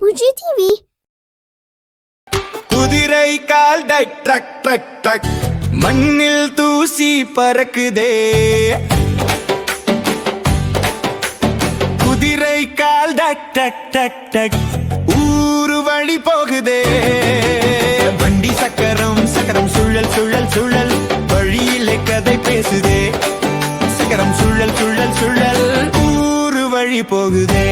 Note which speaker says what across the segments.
Speaker 1: Buji TV.
Speaker 2: குதிரை கால் டக் டக் டக் டக் மண்ணில் தூசி பறக்குதே. குதிரை கால் டக் டக் டக் டக் ஊரு வழி போகுதே. வண்டி சக்கரம் சக்கரம் சுழல் சுழல் சுழல். வழியிலே கதை பேசுதே. சக்கரம் சுழல் சுழல் சுழல். ஊரு வழி போகுதே.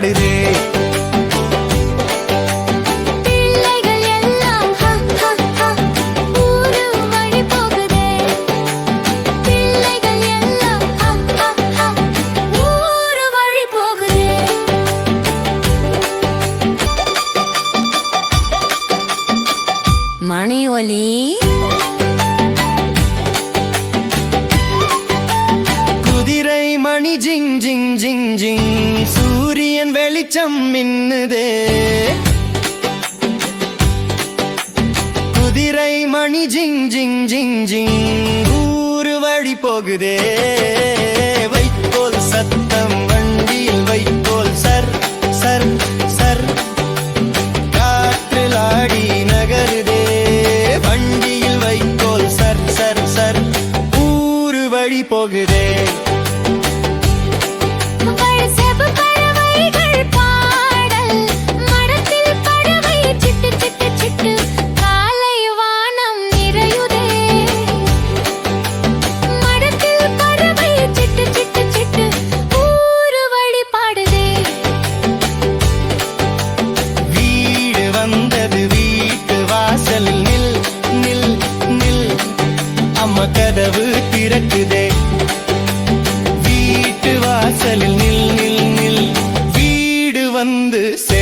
Speaker 1: போகுதே. மணி ஒலி.
Speaker 2: குதிரை மணி ஜிங் ஜிங் ஜிங் ஜிங். சூரியன் வெளிச்சம் மின்னுதே. குதிரை மணி ஜிங் ஜிங் ஜிங் ஜிங். ஊரு வழி போகுதே. வைக்கோல் சத்தம் வண்டியில் வைக்கோல் சர் சர் சர். காற்றில் ஆடி நகருதே. வண்டியில் வைக்கோல் சர் சர் சர். ஊரு வழி போகுதே. வந்து செ